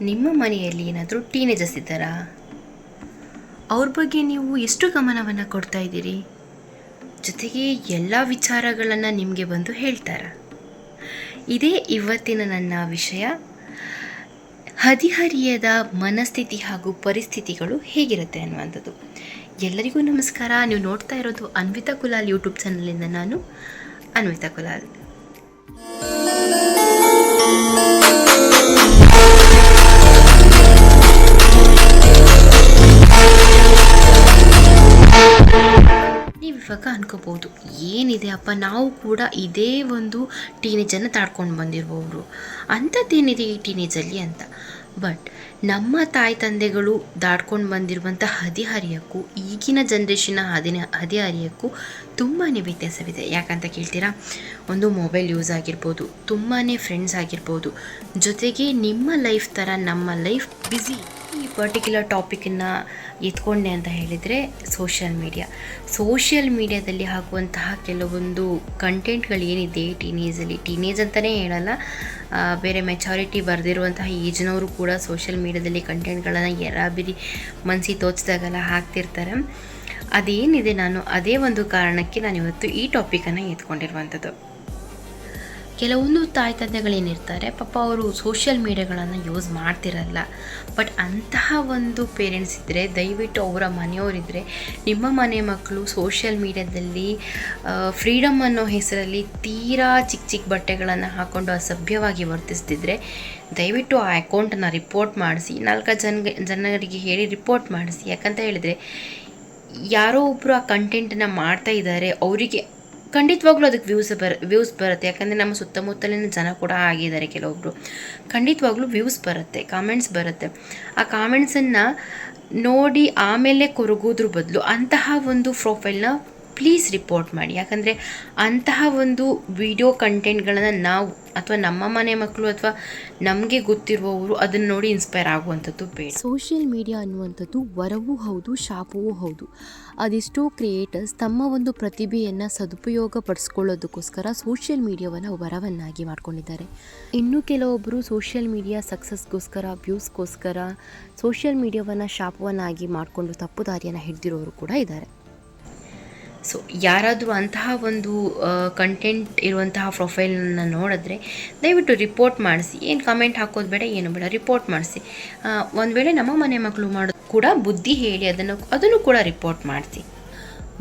ನಿಮ್ಮ ಮನೆಯಲ್ಲಿ ಏನಾದರೂ ಟೀನೇಜರ್ಸ್ ಇದ್ದಾರಾ? ಅವ್ರ ಬಗ್ಗೆ ನೀವು ಎಷ್ಟು ಗಮನವನ್ನು ಕೊಡ್ತಾ ಇದ್ದೀರಿ? ಜೊತೆಗೆ ಎಲ್ಲ ವಿಚಾರಗಳನ್ನು ನಿಮಗೆ ಬಂದು ಹೇಳ್ತಾರ. ಇದೇ ಇವತ್ತಿನ ನನ್ನ ವಿಷಯ. ಹದಿಹರಿಯದ ಮನಸ್ಥಿತಿ ಹಾಗೂ ಪರಿಸ್ಥಿತಿಗಳು ಹೇಗಿರುತ್ತೆ ಅನ್ನುವಂಥದ್ದು. ಎಲ್ಲರಿಗೂ ನಮಸ್ಕಾರ. ನೀವು ನೋಡ್ತಾ ಇರೋದು ಅನ್ವಿತಾ ಕುಲಾಲ್ ಯೂಟ್ಯೂಬ್ ಚಾನಲಿಂದ ನಾನು ಅನ್ವಿತಾ ಕುಲಾಲ್. ಇವಾಗ ಏನಿದೆ ಅಪ್ಪ, ನಾವು ಕೂಡ ಇದೇ ಒಂದು ಟೀನೇಜನ್ನು ತಾಡ್ಕೊಂಡು ಬಂದಿರುವವರು. ಅಂಥದ್ದೇನಿದೆ ಈ ಟೀನೇಜಲ್ಲಿ ಅಂತ. ಬಟ್ ನಮ್ಮ ತಾಯಿ ತಂದೆಗಳು ದಾಟ್ಕೊಂಡು ಬಂದಿರುವಂಥ ಹದಿಹರಿಯಕ್ಕೂ, ಈಗಿನ ಜನ್ರೇಷನ್ನ ಹದಿನ, ಹದಿಹರಿಯಕ್ಕೂ ತುಂಬಾ ವ್ಯತ್ಯಾಸವಿದೆ. ಯಾಕಂತ ಕೇಳ್ತೀರಾ? ಒಂದು ಮೊಬೈಲ್ ಯೂಸ್ ಆಗಿರ್ಬೋದು ತುಂಬಾ ಫ್ರೆಂಡ್ಸ್ ಆಗಿರ್ಬೋದು. ಜೊತೆಗೆ ನಿಮ್ಮ ಲೈಫ್ ಥರ ನಮ್ಮ ಲೈಫ್ ಬ್ಯುಸಿ ಈ ಪರ್ಟಿಕ್ಯುಲರ್ ಟಾಪಿಕನ್ನು ಎತ್ಕೊಂಡೆ ಅಂತ ಹೇಳಿದರೆ ಸೋಷಿಯಲ್ ಮೀಡಿಯಾ ಸೋಷಿಯಲ್ ಮೀಡಿಯಾದಲ್ಲಿ ಹಾಕುವಂತಹ ಕೆಲವೊಂದು ಕಂಟೆಂಟ್ಗಳು ಏನಿದೆ ಟೀನೇಜಲ್ಲಿ ಟೀನೇಜ್ ಅಂತಲೇ ಹೇಳಲ್ಲ. ಬೇರೆ ಮೆಚಾರಿಟಿ ಬರೆದಿರುವಂತಹ ಏಜ್ನವರು ಕೂಡ ಸೋಷಿಯಲ್ ಮೀಡಿಯಾದಲ್ಲಿ ಕಂಟೆಂಟ್ಗಳನ್ನು ಎರಾಬಿರಿ ಮನಸ್ಸಿ ತೋಚಿದಾಗೆಲ್ಲ ಹಾಕ್ತಿರ್ತಾರೆ. ಅದೇನಿದೆ ನಾನು, ಅದೇ ಒಂದು ಕಾರಣಕ್ಕೆ ನಾನು ಇವತ್ತು ಈ ಟಾಪಿಕನ್ನು ಎತ್ಕೊಂಡಿರುವಂಥದ್ದು. ಕೆಲವೊಂದು ತಾಯಿ ತಂದೆಗಳೇನಿರ್ತಾರೆ ಪಾಪ ಅವರು ಸೋಷಿಯಲ್ ಮೀಡಿಯಾಗಳನ್ನು ಯೂಸ್ ಮಾಡ್ತಿರಲ್ಲ. ಬಟ್ ಅಂತಹ ಒಂದು ಪೇರೆಂಟ್ಸ್ ಇದ್ದರೆ ದಯವಿಟ್ಟು ಅವರ ಮನೆಯವರಿದ್ದರೆ ನಿಮ್ಮ ಮನೆ ಮಕ್ಕಳು ಸೋಷಿಯಲ್ ಮೀಡಿಯಾದಲ್ಲಿ ಫ್ರೀಡಮ್ ಅನ್ನೋ ಹೆಸರಲ್ಲಿ ತೀರಾ ಚಿಕ್ಕ ಚಿಕ್ಕ ಬಟ್ಟೆಗಳನ್ನು ಹಾಕ್ಕೊಂಡು ಅಸಭ್ಯವಾಗಿ ವರ್ತಿಸ್ತಿದ್ರೆ, ದಯವಿಟ್ಟು ಆ ಅಕೌಂಟನ್ನು ರಿಪೋರ್ಟ್ ಮಾಡಿಸಿ, ನಾಲ್ಕು ಜನ ಜನರಿಗೆ ಹೇಳಿ ರಿಪೋರ್ಟ್ ಮಾಡಿಸಿ. ಯಾಕಂತ ಹೇಳಿದರೆ, ಯಾರೋ ಒಬ್ಬರು ಆ ಕಂಟೆಂಟನ್ನು ಮಾಡ್ತಾ ಇದ್ದಾರೆ, ಅವರಿಗೆ ಖಂಡಿತವಾಗ್ಲೂ ಅದಕ್ಕೆ ವ್ಯೂಸ್ ಬರ ವ್ಯೂಸ್ ಬರುತ್ತೆ. ಯಾಕಂದರೆ ನಮ್ಮ ಸುತ್ತಮುತ್ತಲಿನ ಜನ ಕೂಡ ಆಗಿದ್ದಾರೆ ಕೆಲವೊಬ್ಬರು ಖಂಡಿತವಾಗ್ಲೂ ವ್ಯೂಸ್ ಬರುತ್ತೆ ಕಾಮೆಂಟ್ಸ್ ಬರುತ್ತೆ. ಆ ಕಾಮೆಂಟ್ಸನ್ನು ನೋಡಿ ಆಮೇಲೆ ಕೊರಗೋದ್ರ ಬದಲು ಅಂತಹ ಒಂದು ಪ್ರೊಫೈಲ್ನ ಪ್ಲೀಸ್ ರಿಪೋರ್ಟ್ ಮಾಡಿ. ಯಾಕಂದರೆ ಅಂತಹ ಒಂದು ವಿಡಿಯೋ ಕಂಟೆಂಟ್ಗಳನ್ನು ನಾವು ಅಥವಾ ನಮ್ಮ ಮನೆ ಮಕ್ಕಳು ಅಥವಾ ನಮಗೆ ಗೊತ್ತಿರುವವರು ಅದನ್ನು ನೋಡಿ ಇನ್ಸ್ಪೈರ್ ಆಗುವಂಥದ್ದು ಬೇಡ. ಸೋಷಿಯಲ್ ಮೀಡಿಯಾ ಅನ್ನುವಂಥದ್ದು ವರವೂ ಹೌದು, ಶಾಪವೂ ಹೌದು. ಅದೆಷ್ಟೋ ಕ್ರಿಯೇಟರ್ಸ್ ತಮ್ಮ ಒಂದು ಪ್ರತಿಭೆಯನ್ನು ಸದುಪಯೋಗ ಪಡಿಸ್ಕೊಳ್ಳೋದಕ್ಕೋಸ್ಕರ ಸೋಷಿಯಲ್ ಮೀಡಿಯಾವನ್ನು ವರವನ್ನಾಗಿ ಮಾಡ್ಕೊಂಡಿದ್ದಾರೆ. ಇನ್ನು ಕೆಲವೊಬ್ಬರು ಸೋಷಿಯಲ್ ಮೀಡಿಯಾ ಸಕ್ಸಸ್ಗೋಸ್ಕರ ವ್ಯೂಸ್ಗೋಸ್ಕರ ಸೋಷಿಯಲ್ ಮೀಡಿಯಾವನ್ನು ಶಾಪವನ್ನಾಗಿ ಮಾಡಿಕೊಂಡು ತಪ್ಪು ದಾರಿಯನ್ನು ಹಿಡಿದಿರೋರು ಕೂಡ ಇದ್ದಾರೆ. ಸೊ ಯಾರಾದರೂ ಅಂತಹ ಒಂದು ಕಂಟೆಂಟ್ ಇರುವಂತಹ ಪ್ರೊಫೈಲನ್ನು ನೋಡಿದ್ರೆ ದಯವಿಟ್ಟು ರಿಪೋರ್ಟ್ ಮಾಡಿಸಿ. ಏನು ಕಮೆಂಟ್ ಹಾಕೋದು ಬೇಡ, ಏನು ಬೇಡ ರಿಪೋರ್ಟ್ ಮಾಡಿಸಿ. ಒಂದು ವೇಳೆ ನಮ್ಮ ಮನೆ ಮಕ್ಕಳು ಮಾಡೋದು ಕೂಡ ಬುದ್ಧಿ ಹೇಳಿ ಅದನ್ನು ಅದನ್ನು ಕೂಡ ರಿಪೋರ್ಟ್ ಮಾಡಿಸಿ.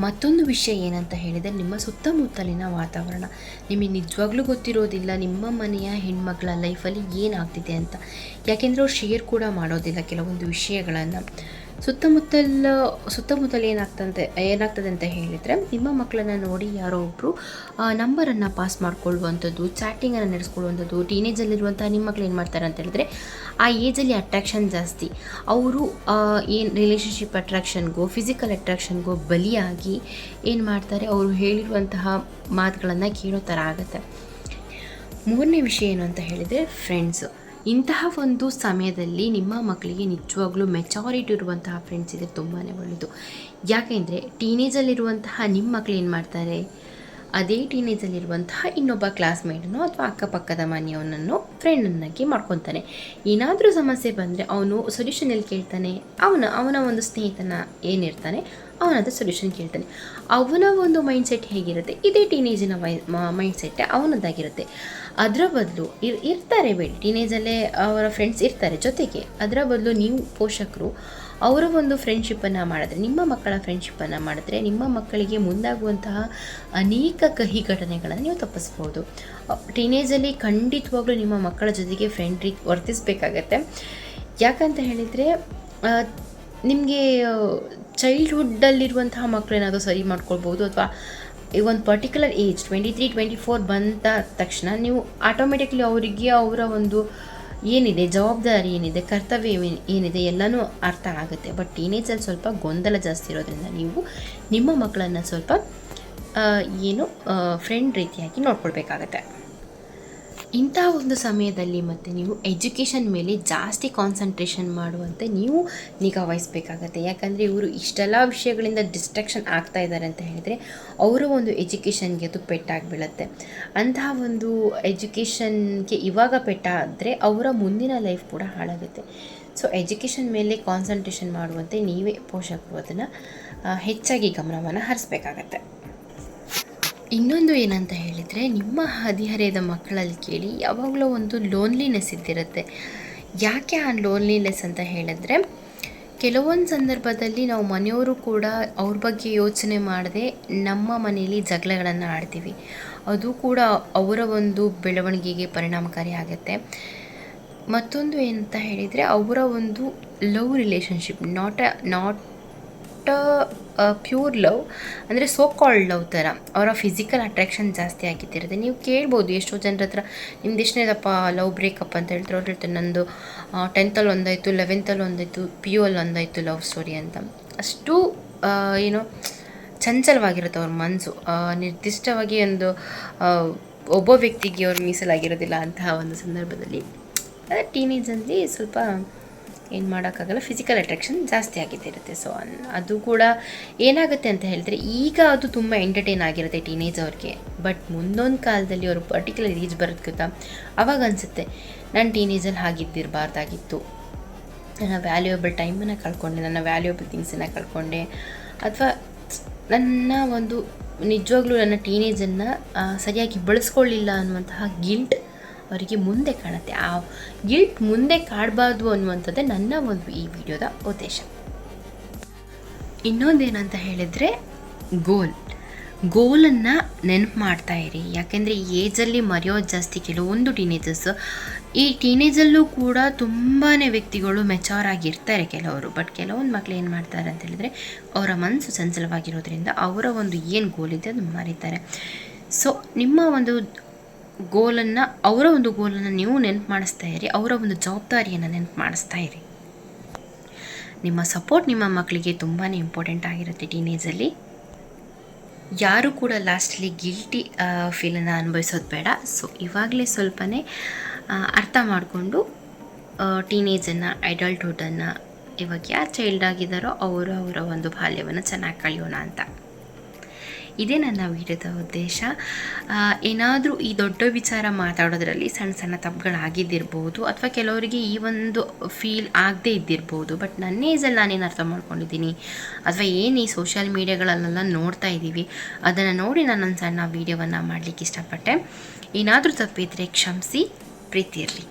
ಮತ್ತೊಂದು ವಿಷಯ ಏನಂತ ಹೇಳಿದರೆ, ನಿಮ್ಮ ಸುತ್ತಮುತ್ತಲಿನ ವಾತಾವರಣ. ನಿಮಗೆ ನಿಜವಾಗ್ಲೂ ಗೊತ್ತಿರೋದಿಲ್ಲ, ನಿಮ್ಮ ಮನೆಯ ಹೆಣ್ಮಕ್ಳ ಲೈಫಲ್ಲಿ ಏನಾಗ್ತಿದೆ ಅಂತ. ಯಾಕೆಂದರೆ ಅವ್ರು ಶೇರ್ ಕೂಡ ಮಾಡೋದಿಲ್ಲ ಕೆಲವೊಂದು ವಿಷಯಗಳನ್ನು. ಸುತ್ತಮುತ್ತಲ, ಸುತ್ತಮುತ್ತಲು ಏನಾಗ್ತಂತೆ ಏನಾಗ್ತದೆ ಅಂತ ಹೇಳಿದರೆ, ನಿಮ್ಮ ಮಕ್ಕಳನ್ನ ನೋಡಿ ಯಾರೋ ಒಬ್ಬರು ನಂಬರನ್ನು ಪಾಸ್ ಮಾಡ್ಕೊಳ್ಳುವಂಥದ್ದು ಚಾಟಿಂಗನ್ನು ನಡೆಸ್ಕೊಳ್ಳುವಂಥದ್ದು ಟೀನೇಜಲ್ಲಿರುವಂಥ ನಿಮ್ಮ ಮಕ್ಕಳು ಏನು ಮಾಡ್ತಾರೆ ಅಂತ ಹೇಳಿದ್ರೆ, ಆ ಏಜಲ್ಲಿ ಅಟ್ರಾಕ್ಷನ್ ಜಾಸ್ತಿ. ಅವರು ಏನು ರಿಲೇಷನ್ಶಿಪ್ ಅಟ್ರಾಕ್ಷನ್ಗೋ ಫಿಸಿಕಲ್ ಅಟ್ರಾಕ್ಷನ್ಗೋ ಬಲಿಯಾಗಿ ಏನು ಮಾಡ್ತಾರೆ, ಅವರು ಹೇಳಿರುವಂತಹ ಮಾತುಗಳನ್ನು ಕೇಳೋ ಥರ ಆಗುತ್ತೆ. ಮೂರನೇ ವಿಷಯ ಏನು ಅಂತ ಹೇಳಿದರೆ ಫ್ರೆಂಡ್ಸು ಇಂತಹ ಒಂದು ಸಮಯದಲ್ಲಿ ನಿಮ್ಮ ಮಕ್ಕಳಿಗೆ ನಿಜವಾಗ್ಲೂ ಮೆಚಾರಿಟಿ ಇರುವಂತಹ ಫ್ರೆಂಡ್ಸ್ ಇದ್ರೆ ತುಂಬಾ ಒಳ್ಳೆಯದು ಯಾಕೆಂದರೆ ಟೀನೇಜಲ್ಲಿರುವಂತಹ ನಿಮ್ಮ ಮಕ್ಕಳು ಏನು ಮಾಡ್ತಾರೆ? ಅದೇ ಟೀನೇಜಲ್ಲಿರುವಂತಹ ಇನ್ನೊಬ್ಬ ಕ್ಲಾಸ್ಮೇಟನ್ನು ಅಥವಾ ಅಕ್ಕಪಕ್ಕದ ಮನೆಯವನನ್ನು ಫ್ರೆಂಡನ್ನಾಗಿ ಮಾಡ್ಕೊತಾನೆ. ಏನಾದರೂ ಸಮಸ್ಯೆ ಬಂದರೆ ಅವನು ಸೊಲ್ಯೂಷನ್ ಎಲ್ಲಿ ಕೇಳ್ತಾನೆ? ಅವನ ಅವನ ಒಂದು ಸ್ನೇಹಿತನ ಏನಿರ್ತಾನೆ ಅವನದ ಸೊಲ್ಯೂಷನ್ ಕೇಳ್ತಾನೆ. ಅವನ ಒಂದು ಮೈಂಡ್ಸೆಟ್ ಹೇಗಿರುತ್ತೆ? ಇದೇ ಟೀನೇಜಿನ ವೈ ಮೈಂಡ್ಸೆಟ್ಟೆ ಅವನದ್ದಾಗಿರುತ್ತೆ ಅದರ ಬದಲು ಇರ್, ಇರ್ತಾರೆ ಬೇಡಿ. ಟೀನೇಜಲ್ಲೇ ಅವರ ಫ್ರೆಂಡ್ಸ್ ಇರ್ತಾರೆ ಜೊತೆಗೆ. ಅದರ ಬದಲು ನೀವು ಪೋಷಕರು ಅವರ ಒಂದು ಫ್ರೆಂಡ್ಶಿಪ್ಪನ್ನು ಮಾಡಿದ್ರೆ, ನಿಮ್ಮ ಮಕ್ಕಳ ಫ್ರೆಂಡ್ಶಿಪ್ಪನ್ನು ಮಾಡಿದ್ರೆ, ನಿಮ್ಮ ಮಕ್ಕಳಿಗೆ ಮುಂದಾಗುವಂತಹ ಅನೇಕ ಕಹಿ ಘಟನೆಗಳನ್ನು ನೀವು ತಪ್ಪಿಸ್ಬೋದು. ಟೀನೇಜಲ್ಲಿ ಖಂಡಿತವಾಗ್ಲೂ ನಿಮ್ಮ ಮಕ್ಕಳ ಜೊತೆಗೆ ಫ್ರೆಂಡ್ರಿ ವರ್ತಿಸಬೇಕಾಗತ್ತೆ. ಯಾಕಂತ ಹೇಳಿದರೆ ನಿಮಗೆ ಚೈಲ್ಡ್ಹುಡ್ಡಲ್ಲಿರುವಂತಹ ಮಕ್ಕಳೇನಾದರೂ ಸರಿ ಮಾಡ್ಕೊಳ್ಬೋದು ಅಥವಾ ಈ ಒಂದು particular age twenty three twenty four ಬಂದ ತಕ್ಷಣ ನೀವು ಆಟೋಮೆಟಿಕ್ಲಿ ಅವರಿಗೆ ಅವರ ಒಂದು ಏನಿದೆ, ಜವಾಬ್ದಾರಿ ಏನಿದೆ, ಕರ್ತವ್ಯ ಏನ್- ಏನಿದೆ ಎಲ್ಲನೂ ಅರ್ಥ ಆಗುತ್ತೆ. ಬಟ್ ಟೀನೇಜಲ್ಲಿ ಸ್ವಲ್ಪ ಗೊಂದಲ ಜಾಸ್ತಿ ಇರೋದ್ರಿಂದ ನೀವು ನಿಮ್ಮ ಮಕ್ಕಳನ್ನು ಸ್ವಲ್ಪ ಏನು ಫ್ರೆಂಡ್ ರೀತಿಯಾಗಿ ನೋಡ್ಕೊಳ್ಬೇಕಾಗತ್ತೆ. ಇಂಥ ಒಂದು ಸಮಯದಲ್ಲಿ ಮತ್ತು ನೀವು ಎಜುಕೇಷನ್ ಮೇಲೆ ಜಾಸ್ತಿ ಕಾನ್ಸಂಟ್ರೇಷನ್ ಮಾಡುವಂತೆ ನೀವು ನಿಗಾ ವಹಿಸ್ಬೇಕಾಗತ್ತೆ. ಯಾಕಂದರೆ ಇವರು ಇಷ್ಟೆಲ್ಲ ವಿಷಯಗಳಿಂದ ಡಿಸ್ಟ್ರಾಕ್ಷನ್ ಆಗ್ತಾ ಇದ್ದಾರೆ ಅಂತ ಹೇಳಿದರೆ ಅವರ ಒಂದು ಎಜುಕೇಷನ್ಗೆ ಅದು ಪೆಟ್ಟಾಗಿ ಬೀಳುತ್ತೆ ಅಂತಹ ಒಂದು ಎಜುಕೇಷನ್ಗೆ ಇವಾಗ ಪೆಟ್ಟಾದರೆ ಅವರ ಮುಂದಿನ ಲೈಫ್ ಕೂಡ ಹಾಳಾಗುತ್ತೆ. ಸೊ ಎಜುಕೇಷನ್ ಮೇಲೆ ಕಾನ್ಸಂಟ್ರೇಷನ್ ಮಾಡುವಂತೆ ನೀವೇ ಪೋಷಕರು ಅದನ್ನು ಹೆಚ್ಚಾಗಿ ಗಮನವನ್ನು ಹರಿಸ್ಬೇಕಾಗತ್ತೆ. ಇನ್ನೊಂದು ಏನಂತ ಹೇಳಿದರೆ, ನಿಮ್ಮ ಹದಿಹರೆಯದ ಮಕ್ಕಳಲ್ಲಿ ಕೇಳಿ ಯಾವಾಗಲೂ ಒಂದು ಲೋನ್ಲಿನೆಸ್ ಇದ್ದಿರುತ್ತೆ. ಯಾಕೆ ಆ ಲೋನ್ಲಿನೆಸ್ ಅಂತ ಹೇಳಿದ್ರೆ, ಕೆಲವೊಂದು ಸಂದರ್ಭದಲ್ಲಿ ನಾವು ಮನೆಯವರು ಕೂಡ ಅವ್ರ ಬಗ್ಗೆ ಯೋಚನೆ ಮಾಡದೆ ನಮ್ಮ ಮನೆಯಲ್ಲಿ ಜಗಳಗಳನ್ನು ಆಡ್ತೀವಿ. ಅದು ಕೂಡ ಅವರ ಒಂದು ಬೆಳವಣಿಗೆಗೆ ಪರಿಣಾಮಕಾರಿ ಆಗುತ್ತೆ. ಮತ್ತೊಂದು ಏನಂತ ಹೇಳಿದರೆ, ಅವರ ಒಂದು love relationship not a not pure love ಅಂದರೆ ಸೋ ಕಾಲ್ಡ್ ಲವ್ ಥರ ಅವರ ಫಿಸಿಕಲ್ ಅಟ್ರಾಕ್ಷನ್ ಜಾಸ್ತಿ ಆಗಿದ್ದಿರುತ್ತೆ. ನೀವು ಕೇಳ್ಬೋದು, ಎಷ್ಟೋ ಜನರ ಹತ್ರ ನಿಮ್ದು ಎಷ್ಟನೇದಪ್ಪ ಲವ್ ಬ್ರೇಕಪ್ ಅಂತ ಹೇಳ್ತಾರೆ. ಅವ್ರು ಹೇಳ್ತಾರೆ ನಂದು ಟೆಂತಲ್ಲಿ ಒಂದಾಯಿತು ಲೆವೆಂತಲ್ಲಿ ಒಂದಾಯಿತು ಪಿ ಯು ಅಲ್ಲಿ ಒಂದಾಯಿತು ಲವ್ ಸ್ಟೋರಿ ಅಂತ. ಅಷ್ಟು ಏನು, ಚಂಚಲವಾಗಿರುತ್ತೆ ಅವ್ರ ಮನಸ್ಸು ನಿರ್ದಿಷ್ಟವಾಗಿ ಒಂದು ಒಬ್ಬ ವ್ಯಕ್ತಿಗೆ ಅವ್ರು ಮೀಸಲಾಗಿರೋದಿಲ್ಲ ಅಂತಹ ಒಂದು ಸಂದರ್ಭದಲ್ಲಿ ಟೀನೇಜಲ್ಲಿ ಸ್ವಲ್ಪ ಏನು ಮಾಡೋಕ್ಕಾಗಲ್ಲ ಫಿಸಿಕಲ್ ಅಟ್ರಾಕ್ಷನ್ ಜಾಸ್ತಿ ಆಗಿದ್ದಿರುತ್ತೆ. ಸೊ ಅದು ಕೂಡ ಏನಾಗುತ್ತೆ ಅಂತ ಹೇಳಿದ್ರೆ, ಈಗ ಅದು ತುಂಬ ಎಂಟರ್ಟೈನ್ ಆಗಿರುತ್ತೆ ಟೀನೇಜ್ ಅವ್ರಿಗೆ. ಬಟ್ ಮುಂದೊಂದು ಕಾಲದಲ್ಲಿ ಅವರು ಪರ್ಟಿಕ್ಯುಲರ್ ಏಜ್ ಬರೋದು ಗೊತ್ತಾ? ಅವಾಗ ಅನಿಸುತ್ತೆ, ನಾನು ಟೀನೇಜಲ್ಲಿ ಹಾಗಿದ್ದಿರಬಾರ್ದಾಗಿತ್ತು. ನನ್ನ ವ್ಯಾಲ್ಯೂಯಬಲ್ ಟೈಮನ್ನು ಕಳ್ಕೊಂಡೆ, ನನ್ನ ವ್ಯಾಲ್ಯೂಯಬಲ್ ಥಿಂಗ್ಸನ್ನು ಕಳ್ಕೊಂಡೆ. ಅಥವಾ, ನನ್ನ ಒಂದು ನಿಜವಾಗ್ಲೂ ನನ್ನ ಟೀನೇಜನ್ನು ಸರಿಯಾಗಿ ಬಳಸ್ಕೊಳ್ಳಿಲ್ಲ ಅನ್ನುವಂತಹ ಗಿಲ್ಟ್ ಅವರಿಗೆ ಮುಂದೆ ಕಾಣುತ್ತೆ. ಆ ಗಿಲ್ಟ್ ಮುಂದೆ ಕಾಡಬಾರ್ದು ಅನ್ನುವಂಥದ್ದೇ ನನ್ನ ಒಂದು ಈ ವಿಡಿಯೋದ ಉದ್ದೇಶ. ಇನ್ನೊಂದೇನಂತ ಹೇಳಿದರೆ ಗೋಲ್ ಗೋಲನ್ನು ನೆನಪು ಮಾಡ್ತಾ ಇರಿ. ಯಾಕೆಂದರೆ ಈ ಏಜಲ್ಲಿ ಮರೆಯೋದು ಜಾಸ್ತಿ ಕೆಲವೊಂದು ಟೀನೇಜರ್ಸ್ ಈ ಟೀನೇಜಲ್ಲೂ ಕೂಡ ತುಂಬಾ ವ್ಯಕ್ತಿಗಳು ಮೆಚೋರ್ ಆಗಿರ್ತಾರೆ ಕೆಲವರು. ಬಟ್ ಕೆಲವೊಂದು ಮಕ್ಳು ಏನು ಮಾಡ್ತಾರೆ ಅಂತ ಹೇಳಿದ್ರೆ, ಅವರ ಮನಸ್ಸು ಚಂಚಲವಾಗಿರೋದ್ರಿಂದ ಅವರ ಒಂದು ಏನು ಗೋಲ್ ಇದೆ ಅದನ್ನು ಮರೀತಾರೆ. ಸೊ ನಿಮ್ಮ ಒಂದು ಗೋಲನ್ನು, ಅವರ ಒಂದು ಗೋಲನ್ನು ನೀವು ನೆನಪು ಮಾಡಿಸ್ತಾ ಇರಿ, ಅವರ ಒಂದು ಜವಾಬ್ದಾರಿಯನ್ನು ನೆನಪು ಮಾಡಿಸ್ತಾ ಇರಿ. ನಿಮ್ಮ ಸಪೋರ್ಟ್ ನಿಮ್ಮ ಮಕ್ಕಳಿಗೆ ತುಂಬಾ ಇಂಪಾರ್ಟೆಂಟ್ ಆಗಿರುತ್ತೆ ಟೀನೇಜಲ್ಲಿ ಯಾರು ಕೂಡ ಲಾಸ್ಟಲ್ಲಿ ಗಿಲ್ಟಿ ಫೀಲನ್ನು ಅನುಭವಿಸೋದು ಬೇಡ. ಸೊ ಇವಾಗಲೇ ಸ್ವಲ್ಪನೇ ಅರ್ಥ ಮಾಡಿಕೊಂಡು ಟೀನೇಜನ್ನು ಅಡಲ್ಟ್ಹುಡನ್ನು ಇವಾಗ ಯಾರು ಚೈಲ್ಡ್ ಆಗಿದ್ದಾರೋ ಅವರು ಅವರ ಒಂದು ಬಾಲ್ಯವನ್ನು ಚೆನ್ನಾಗಿ ಕಳೆಯೋಣ ಅಂತ. ಇದೇ ನನ್ನ ವಿಡಿಯೋದ ಉದ್ದೇಶ. ಏನಾದರೂ ಈ ದೊಡ್ಡ ವಿಚಾರ ಮಾತಾಡೋದ್ರಲ್ಲಿ ಸಣ್ಣ ಸಣ್ಣ ತಪ್ಪುಗಳಾಗಿದ್ದಿರ್ಬೋದು ಅಥವಾ ಕೆಲವರಿಗೆ ಈ ಒಂದು ಫೀಲ್ ಆಗದೇ ಇದ್ದಿರ್ಬೋದು. ಬಟ್ ನನ್ನ ಏಜಲ್ಲಿ ನಾನೇನು ಅರ್ಥ ಮಾಡ್ಕೊಂಡಿದ್ದೀನಿ? ಅಥವಾ ಏನು ಈ ಸೋಷಿಯಲ್ ಮೀಡಿಯಾಗಳಲ್ಲೆಲ್ಲ ನೋಡ್ತಾ ಇದ್ದೀವಿ? ಅದನ್ನು ನೋಡಿ ನಾನು ನನ್ನ ಸಣ್ಣ ವೀಡಿಯೋವನ್ನು ಮಾಡಲಿಕ್ಕೆ ಇಷ್ಟಪಟ್ಟೆ. ಏನಾದರೂ ತಪ್ಪಿದರೆ ಕ್ಷಮಿಸಿ, ಪ್ರೀತಿ ಇರಲಿ.